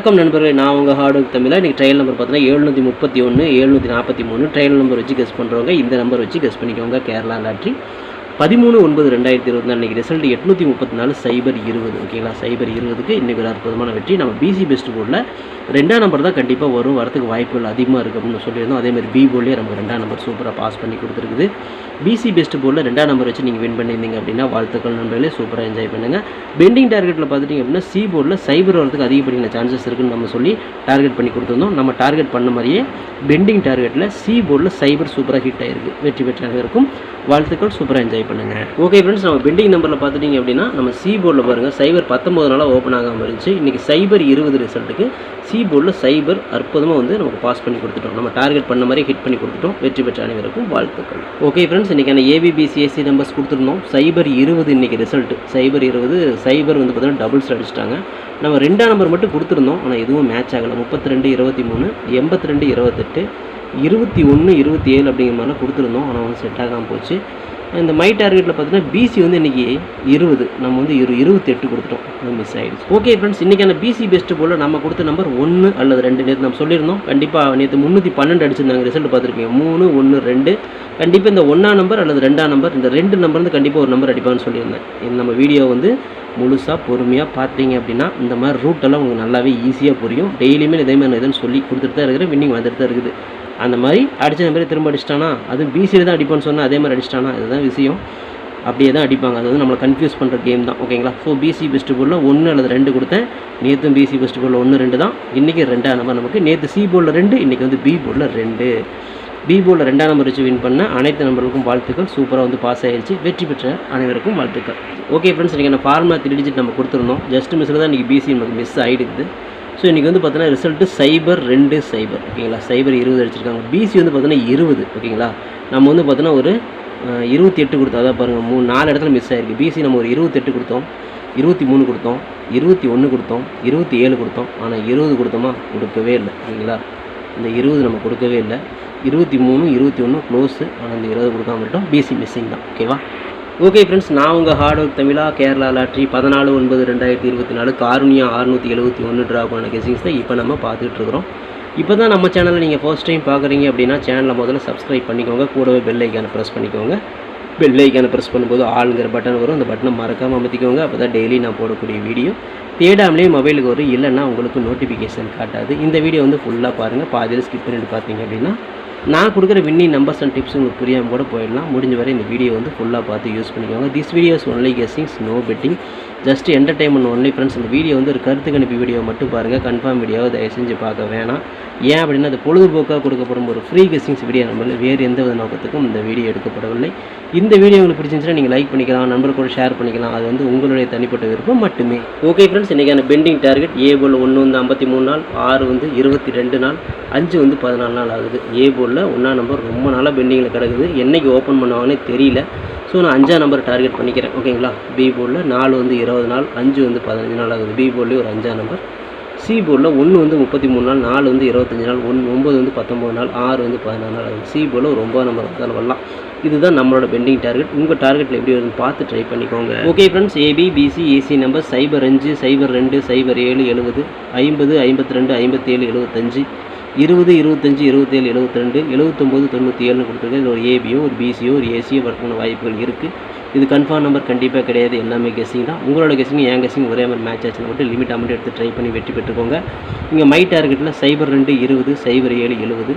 வணக்கம் நண்பர்களே நான் உங்கள் ஹார்டு தமிழாக இன்றைக்கி ட்ரையல் நம்பர் பார்த்தீங்கன்னா எழுநூற்றி முப்பத்தி ஒன்று எழுநூற்றி நாற்பத்தி மூணு. ட்ரையல் நம்பர் வச்சு கெஸ் பண்ணுறவங்க இந்த நம்பர் வச்சு கெஸ் பண்ணிக்கோங்க கேரளா லாட்ரி பதிமூணு ஒன்பது ரெண்டாயிரத்தி இருபது நாலு ரிசல்ட் எட்நூற்றி முப்பத்தி நாலு சைபர் இருபது. ஓகேங்களா சைபர் இருபதுக்கு இன்றைக்கி ஒரு அற்புதமான வெற்றி. நம்ம பிசி பெஸ்ட் போர்டில் ரெண்டாம் நம்பர் தான் கண்டிப்பாக வரும். வரத்துக்கு வாய்ப்புகள் அதிகமாக இருக்குது அப்படின்னு சொல்லியிருந்தோம். அதேமாதிரி பி போர்டிலே நமக்கு ரெண்டாம் நம்பர் சூப்பராக பாஸ் பண்ணி கொடுத்துருக்குது. பிசி பெஸ்ட் போர்டில் ரெண்டாம் நம்பர் வச்சு நீங்கள் வின் பண்ணியிருந்தீங்க அப்படின்னா வாழ்த்துக்கள் நண்பர்களே. சூப்பராக என்ஜாய் பண்ணுங்கள் பெண்டிங் டார்கெட்டில் பார்த்துட்டிங்க அப்படின்னா சி போர்டில் சைபர் வரதுக்கு அதிகப்படியான சான்சஸ் இருக்குன்னு நம்ம சொல்லி டார்கெட் பண்ணி கொடுத்துருந்தோம். நம்ம டார்கெட் பண்ண மாதிரியே பெண்டிங் டார்கெட்டில் சி போர்டில் சைபர் சூப்பராக ஹிட் ஆகிருக்கு வெற்றி பெற்றாக இருக்கும் வாழ்த்துக்கள். சூப்பராக என்ஜாய் பண்ணுங்கள் ஓகே ஃப்ரெண்ட்ஸ் நம்ம பெண்டிங் நம்பரில் பார்த்துட்டிங்க அப்படின்னா நம்ம சி போர்டில் பாருங்கள் சைபர் பத்தொம்பது நாளாக ஓப்பன் ஆகாமல் இருந்துச்சு. இன்றைக்கி சைபர் இருபது ரிசல்ட்டுக்கு சி போர்டில் சைபர் அற்புதமாக வந்து நமக்கு பாஸ் பண்ணி கொடுத்துட்டோம். நம்ம டார்கெட் பண்ண மாதிரி ஹிட் பண்ணி கொடுத்துட்டோம். வெற்றி பெற்ற அனைவருக்கும் வாழ்த்துக்கள். ஓகே ஃப்ரெண்ட்ஸ் இன்றைக்கான ஏபிபிசிஎஸ்சி நம்பர்ஸ் கொடுத்துருந்தோம். சைபர் இருபது இன்றைக்கி ரிசல்ட் சைபர் இருபது சைபர் வந்து பார்த்தீங்கன்னா டபுள்ஸ் அடிச்சிட்டாங்க. நம்ம ரெண்டாம் நம்பர் மட்டும் கொடுத்துருந்தோம். ஆனால் எதுவும் மேட்ச் ஆகலை. முப்பத்தி ரெண்டு இருபத்தி மூணு எண்பத்தி ரெண்டு இருபத்தெட்டு இருபத்தி ஒன்று இருபத்தி ஏழு அப்படிங்கிற மாதிரிலாம் கொடுத்துருந்தோம். ஆனால் வந்து செட் ஆகாமல் போச்சு. இந்த மை டார்கெட்டில் பார்த்தீங்கன்னா பிசி வந்து இன்றைக்கி இருபது. நம்ம வந்து இரு இருபத்தெட்டு கொடுத்துட்டோம். அது மிஸ் ஆகிடுச்சு ஓகே ஃப்ரெண்ட்ஸ் இன்றைக்கான பிசி பெஸ்ட்டு போல் நம்ம கொடுத்த நம்பர் ஒன்று அல்லது ரெண்டு நேற்று நம்ம சொல்லியிருந்தோம். கண்டிப்பாக நேற்று முந்நூற்றி பன்னெண்டு அடிச்சிருந்தாங்க. ரிசல்ட் பார்த்துருப்பீங்க. மூணு ஒன்று ரெண்டு. கண்டிப்பாக இந்த ஒன்றாம் நம்பர் அல்லது ரெண்டாம் நம்பர் இந்த ரெண்டு நம்பர் வந்து கண்டிப்பாக ஒரு நம்பர் அடிப்பான்னு சொல்லியிருந்தேன். இந்த நம்ம வீடியோ வந்து முழுசாக பொறுமையாக பார்த்தீங்க அப்படின்னா இந்த மாதிரி ரூட்டெல்லாம் உங்களுக்கு நல்லாவே ஈஸியாக புரியும். டெய்லியுமே இதே மாதிரி நான் எதுன்னு சொல்லி கொடுத்துட்டு தான் இருக்கிறேன். வின்னிங் வந்துட்டு தான் இருக்குது. அந்த மாதிரி அடித்த நம்பரே திரும்ப அடிச்சிட்டானா? அதுவும் பிசியில் தான் அடிப்பான்னு சொன்னால் அதே மாதிரி அடிச்சிட்டானா? இதுதான் விஷயம். அப்படியே தான் அடிப்பாங்க. அது வந்து நம்மளை கன்ஃபியூஸ் பண்ணுற கேம் தான். ஓகேங்களா ஸோ பிசி பெஸ்ட் போர்டில் ஒன்று அல்லது ரெண்டு கொடுத்தேன். நேற்றும் பிசி பெஸ்ட் போர்டில் ஒன்று ரெண்டு தான். இன்றைக்கி ரெண்டாம் நம்பர் நமக்கு. நேற்று சி போர்டில் ரெண்டு இன்றைக்கி வந்து பி போர்டில் ரெண்டு. பி போர்டில் ரெண்டாம் நம்பர் வச்சு வின் பண்ண அனைத்து நம்பருக்கும் வாழ்த்துக்கள். சூப்பராக வந்து பாஸ் ஆகிடுச்சு வெற்றி பெற்ற அனைவருக்கும் வாழ்த்துக்கள். ஓகே ஃப்ரெண்ட்ஸ் இன்றைக்கி நான் ஃபார்முலா த்ரீ டிஜிட் நம்ம கொடுத்துருந்தோம். ஜஸ்ட் மிஸ்ஸில் தான் இன்றைக்கி பிசி நமக்கு மிஸ் ஆகிடுது ஸோ இன்றைக்கி வந்து பார்த்தீங்கன்னா ரிசல்ட்டு சைபர் ரெண்டு சைபர் ஓகேங்களா சைபர் இருபது அடிச்சிருக்காங்க. பிசி வந்து பார்த்தீங்கன்னா இருபது ஓகேங்களா நம்ம வந்து பார்த்தீங்கன்னா ஒரு இருபத்தி எட்டு கொடுத்தோம் அதான் பாருங்கள் மூணு நாலு இடத்துல மிஸ் ஆயிருக்கு. பிசி நம்ம ஒரு இருபத்தெட்டு கொடுத்தோம் இருபத்தி மூணு கொடுத்தோம் இருபத்தி ஒன்று கொடுத்தோம் இருபத்தி ஏழு கொடுத்தோம். ஆனால் இருபது கொடுத்தோமா? கொடுக்கவே இல்லை ஓகேங்களா இந்த இருபது நம்ம கொடுக்கவே இல்லை. இருபத்தி மூணு இருபத்தி ஒன்று க்ளோஸு ஆனால் இந்த இருபது கொடுக்காம மட்டும் பிசி மிஸ்ஸிங் தான் ஓகேவா ஓகே ஃப்ரெண்ட்ஸ் நான் உங்கள் ஹார்ட் ஒர்க் தமிழா கேரளா லாட்ரி பதினாலு ஒன்பது ரெண்டாயிரத்தி இருபத்தி நாலு காரூனியா அறுநூற்றி எழுபத்தி ஒன்று ட்ரா பண்ண தான் இப்போ நம்ம பார்த்துட்டு இருக்கிறோம். இப்போ தான் நம்ம சேனலை நீங்கள் ஃபர்ஸ்ட் டைம் பார்க்குறீங்க அப்படின்னா சேனலை முதல்ல சப்ஸ்கிரைப் பண்ணிக்கோங்க. கூடவே பெல் ஐக்கானை ப்ரெஸ் பண்ணிக்கோங்க. பெல் ஐக்கானை ப்ரெஸ் பண்ணும்போது ஆளுங்கிற பட்டன் வரும். அந்த பட்டனை மறக்காமல் அமைத்திக்கோங்க. அப்போ தான் டெய்லி நான் போடக்கூடிய வீடியோ தேடாமலே மொபைலுக்கு வரும். இல்லைன்னா உங்களுக்கு நோட்டிஃபிகேஷன் காட்டாது. இந்த வீடியோ வந்து ஃபுல்லாக பாருங்கள் பாதியில் ஸ்கிப் பண்ணிட்டு பார்த்தீங்க அப்படின்னா நான் கொடுக்குற வின்னி நம்பர்ஸ் அண்ட் டிப்ஸ் உங்களுக்கு புரியாமல் கூட போயிடலாம். முடிஞ்ச வரை இந்த வீடியோ வந்து ஃபுல்லாக பார்த்து யூஸ் பண்ணிக்கோங்க. This videos only guessings no betting just entertainment only friends இந்த வீடியோ வந்து ஒரு கருத்து கணிப்பு வீடியோ மட்டும் பாருங்கள் கன்ஃபார்ம் வீடியோவை தயவு செஞ்சு பார்க்க வேணாம். ஏன் அப்படின்னா அது பொழுதுபோக்காக கொடுக்கப்படும் ஒரு ஃப்ரீ கெஸ்டிங்ஸ் வீடியோ நம்மள வேறு எந்த வித நோக்கத்துக்கும் இந்த வீடியோ எடுக்கப்படவில்லை. இந்த வீடியோ உங்களுக்கு பிடிச்சிருந்துச்சுன்னா நீங்கள் லைக் பண்ணிக்கலாம் நண்பர் கூட ஷேர் பண்ணிக்கலாம். அது வந்து உங்களுடைய தனிப்பட்ட விருப்பம் மட்டுமே. ஓகே ஃப்ரெண்ட்ஸ் இன்றைக்கான பெண்டிங் டார்கெட் ஏ போல் ஒன்று வந்து ஐம்பத்தி மூணு நாள் ஆறு வந்து இருபத்தி ரெண்டு நாள் அஞ்சு வந்து பதினாலு நாள் ஆகுது. ஏ போலில் ஒன்றா நம்பர் ரொம்ப நாளாக பெண்டிங்கில் கிடக்குது. என்றைக்கு ஓப்பன் பண்ணுவாங்கன்னே தெரியல. ஸோ நான் அஞ்சாம் நம்பர் டார்கெட் பண்ணிக்கிறேன். ஓகேங்களா பி போர்டில் நாலு வந்து இருபது நாள் அஞ்சு வந்து பதினஞ்சு நாள் ஆகுது. பி போர்ட்லேயே ஒரு அஞ்சாம் நம்பர் சி போர்டில் ஒன்று வந்து முப்பத்தி மூணு நாள் நாலு வந்து இருபத்தஞ்சி நாள் ஒன்று ஒம்பது வந்து பத்தொம்பது நாள் ஆறு வந்து பதினாறு நாள் ஆகுது. சி போர்டில் ஒரு ஒம்பது நம்பர் தான் வரலாம். இதுதான் நம்மளோட பெண்டிங் டார்கெட் உங்கள் டார்கெட்டில் எப்படி வருதுன்னு பார்த்து ட்ரை பண்ணிக்கோங்க. Okay friends AB BC AC number சைபர் அஞ்சு சைபர் ரெண்டு சைபர் ஏழு எழுபது ஐம்பது ஐம்பத்தி ரெண்டு ஐம்பத்தேழு எழுபத்தஞ்சு. இருபது இருபத்தஞ்சி இருபத்தேழு எழுபத்தி ரெண்டு எழுபத்தொம்போது தொண்ணூற்றி ஏழுன்னு கொடுத்துருக்கேன் ஒரு ஏபியோ ஒரு பிசியோ ஒரு ஏசியோ வரக்கான வாய்ப்புகள் இருக்குது இது கன்ஃபார்ம் நம்பர் கண்டிப்பாக கிடையாது. எல்லாமே கெஸிங் தான். உங்களோட கெஸிங் என் கெஸிங் ஒரே மாதிரி மேட்ச் ஆச்சுன்னு மட்டும் லிமிட் அமௌண்ட் எடுத்து ட்ரை பண்ணி வெற்றி பெற்றுக்கோங்க. இங்கே மை டார்கெட்டில் சைபர் ரெண்டு இருபது சைபர் ஏழு எழுபது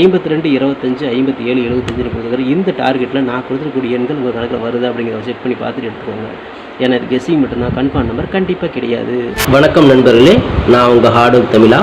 ஐம்பத்தி ரெண்டு இருபத்தஞ்சு ஐம்பத்தி ஏழு எழுபத்தஞ்சுன்னு கொடுத்துருக்காரு. இந்த டார்கெட்டில் நான் கொடுத்துருக்கூடிய எண்கள் உங்கள் கணக்கில் வருதா அப்படிங்கிறத செக் பண்ணி பார்த்துட்டு எடுத்துக்கோங்க. ஏன்னா இது கெஸிங் மட்டும்தான். கன்ஃபார்ம் நம்பர் கண்டிப்பாக கிடையாது. வணக்கம் நண்பர்களே. நான் உங்கள் ஹார்டு தமிழா.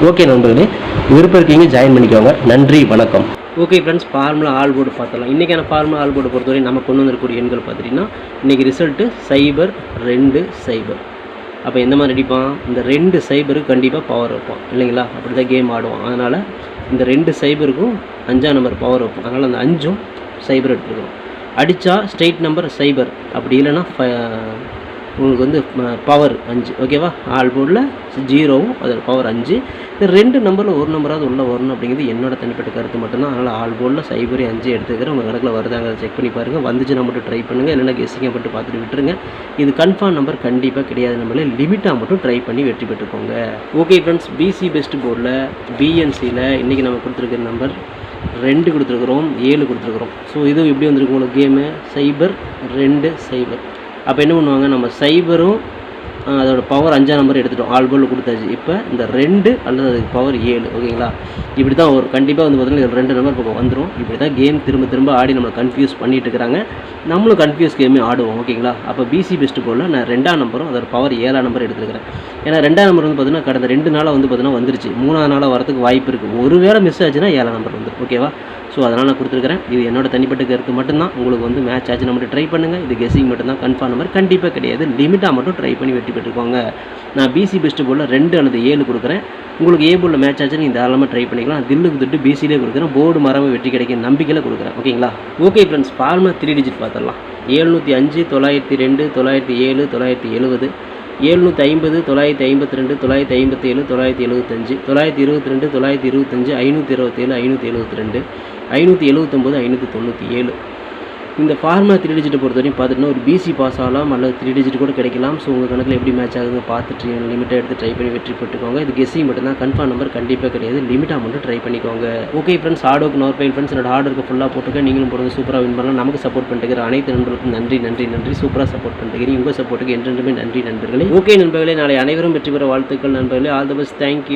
ஓகே நண்பர்களே விருப்பம் இருக்கீங்க ஜாயின் பண்ணிக்கோங்க. நன்றி வணக்கம். Okay friends formula all board பார்த்துடலாம். இன்றைக்கான ஃபார்முலா ஆல் போர்டு பொறுத்தவரை நம்ம கொண்டு வந்திருக்கக்கூடிய எண்கள் பார்த்துட்டிங்கன்னா இன்றைக்கி ரிசல்ட்டு சைபர் ரெண்டு சைபர் அப்போ எந்த மாதிரி அடிப்பான்? இந்த ரெண்டு சைபருக்கு கண்டிப்பாக பவர் வைப்பான். இல்லைங்களா? அப்படி தான் கேம் ஆடுவான். அதனால் இந்த ரெண்டு சைபருக்கும் அஞ்சாம் நம்பர் பவர் வைப்போம் அதனால் அந்த அஞ்சும் சைபர் எடுத்துருக்கோம் அடித்தா ஸ்ட்ரெயிட் நம்பர் சைபர் அப்படி இல்லைன்னா ஃப- உங்களுக்கு வந்து பவர் அஞ்சு ஓகேவா ஆல் போர்டில் ஜீரோவும் அதில் பவர் அஞ்சு. இந்த ரெண்டு நம்பரில் ஒரு நம்பராவது உள்ளே வரணும் அப்படிங்கிறது என்னோட தனிப்பட்ட கருத்து மட்டும்தான். அதனால் ஆல் போர்டில் சைபரி அஞ்சு எடுத்துக்கிறேன். உங்கள் கணக்கில் வருதாங்க செக் பண்ணி பாருங்கள் வந்துச்சுன்னா மட்டும் ட்ரை பண்ணுங்கள் இல்லைன்னா கெஸ்ஸிங்கை மட்டும் பார்த்துட்டு விட்டுருங்க. இது கன்ஃபார்ம் நம்பர் கண்டிப்பாக கிடையாது. நம்மளே லிமிட்டாக மட்டும் ட்ரை பண்ணி வெற்றி பெற்றுக்கோங்க. ஓகே ஃப்ரெண்ட்ஸ் பிசி பெஸ்ட் போர்டில் பிஎன்சியில் இன்றைக்கி நம்ம கொடுத்துருக்கிற நம்பர் ரெண்டு கொடுத்துருக்குறோம் ஏழு கொடுத்துருக்குறோம். ஸோ இதுவும் எப்படி வந்திருக்கு உங்களுக்கு கேமு சைபர் ரெண்டு சைபர் அப்போ என்ன பண்ணுவாங்க? நம்ம சைபரும் அதோட பவர் அஞ்சாம் நம்பர் எடுத்துட்டோம். ஆல்போல் கொடுத்தாச்சு. இப்போ இந்த ரெண்டு அல்லது அதுக்கு பவர் ஏழு. ஓகேங்களா இப்படி தான் ஒரு கண்டிப்பாக வந்து பார்த்தீங்கன்னா ரெண்டு நம்பர் பக்கம் வந்துடும் இப்படி தான் கேம் திரும்ப திரும்ப ஆடி நம்மளை கன்ஃபியூஸ் பண்ணிகிட்டு இருக்கிறாங்க நம்மளும் கன்ஃபியூஸ் கேமே ஆடுவோம். ஓகேங்களா அப்போ பிசி பெஸ்ட் போல் நான் ரெண்டாம் நம்பரும் அதோட பவர் ஏழாம் நம்பர் எடுத்துருக்கிறேன். ஏன்னா ரெண்டாம் நம்பர் வந்து பார்த்தீங்கன்னா கடந்த ரெண்டு நாளாக வந்து பார்த்தீங்கன்னா வந்துருச்சு. மூணாவது நாளாக வரதுக்கு வாய்ப்பு இருக்குது ஒருவேளை மிஸ் ஆச்சுன்னா ஏழாம் நம்பர் வந்துடும் ஓகேவா ஸோ அதனால் நான் கொடுத்துருக்கிறேன். இது என்னோட தனிப்பட்ட கருத்து மட்டும்தான். உங்களுக்கு வந்து மேட்ச் ஆச்சு மட்டும் ட்ரை பண்ணுங்கள் இது கெஸிங் மட்டும்தான். கன்ஃபார்ம் நம்பர் கண்டிப்பாக கிடையாது. லிமிட்டாக மட்டும் ட்ரை பண்ணி வெற்றி பெற்றுக்கோங்க. நான் பிசி பெஸ்ட் போர்டில் ரெண்டு அல்லது ஏழு கொடுக்குறேன். உங்களுக்கு ஏ போர்டில் மேட்ச் ஆச்சுன்னு நீங்கள் தாராளமாக ட்ரை பண்ணிக்கலாம். தில்லுக்கு திட்டு பிசிலே கொடுக்குறேன். போர்டு மரபு வெற்றி கிடைக்கும் நம்பிக்கையில் கொடுக்குறேன். ஓகேங்களா okay friends formula three digit பார்த்துடலாம். ஏழ்நூற்றி அஞ்சு தொள்ளாயிரத்தி ரெண்டு தொள்ளாயிரத்தி ஏழு தொள்ளாயிரத்தி எழுபது ஏழ்நூற்றி ஐம்பது தொள்ளாயிரத்தி ஐம்பத்தி ரெண்டு தொள்ளாயிரத்தி ஐம்பத்தி ஏழு தொள்ளாயிரத்தி எழுபத்தஞ்சு தொள்ளாயிரத்தி இருபத்தி ரெண்டு தொள்ளாயிரத்தி இருபத்தஞ்சு ஐநூற்றி இருபத்தேழு ஐநூற்றி எழுபத்தி ரெண்டு ஐநூற்றி எழுபத்தொம்போது ஐநூற்றி தொண்ணூற்றி ஏழு. இந்த ஃபார்மா த்ரீ டிஜிட்டை பொறுத்த வரையும் பார்த்துட்டுனா ஒரு பிசி பாஸ் ஆகலாம் அல்லது த்ரீ டிஜிட் கூட கிடைக்கலாம். ஸோ உங்கள் கணக்கில் எப்படி மேட்ச் ஆகுது பார்த்துட்டு லிமிட்டாக எடுத்து ட்ரை பண்ணி வெற்றி பெற்றுக்கோங்க. இது கெஸ்ஸிங் மட்டும்தான். கன்ஃபார்ம் நம்பர் கண்டிப்பாக கிடையாது. லிமிட்டாக மட்டும் ட்ரை பண்ணிக்கோங்க. ஓகே ஃப்ரெண்ட்ஸ் ஆர்டோக்கு நோர் ஃபைல் ஃப்ரெண்ட்ஸ் என்னோட ஆர்டருக்கு ஃபுல்லாக போட்டுக்க நீங்களும் போடுங்க. சூப்பராக வின் பண்ணலாம். நமக்கு சப்போர்ட் பண்ணிட்டு அனைத்து நண்பர்களுக்கும் நன்றி நன்றி நன்றி. சூப்பராக சப்போர்ட் பண்ணிட்டு உங்கள் சப்போர்ட்டுக்கு என்றென்றுமே நன்றி நண்பர்களே. ஓகே நண்பர்களே. நாளை அனைவரும் வெற்றி பெற வாழ்த்துக்கள் நண்பர்களே. All the best thank you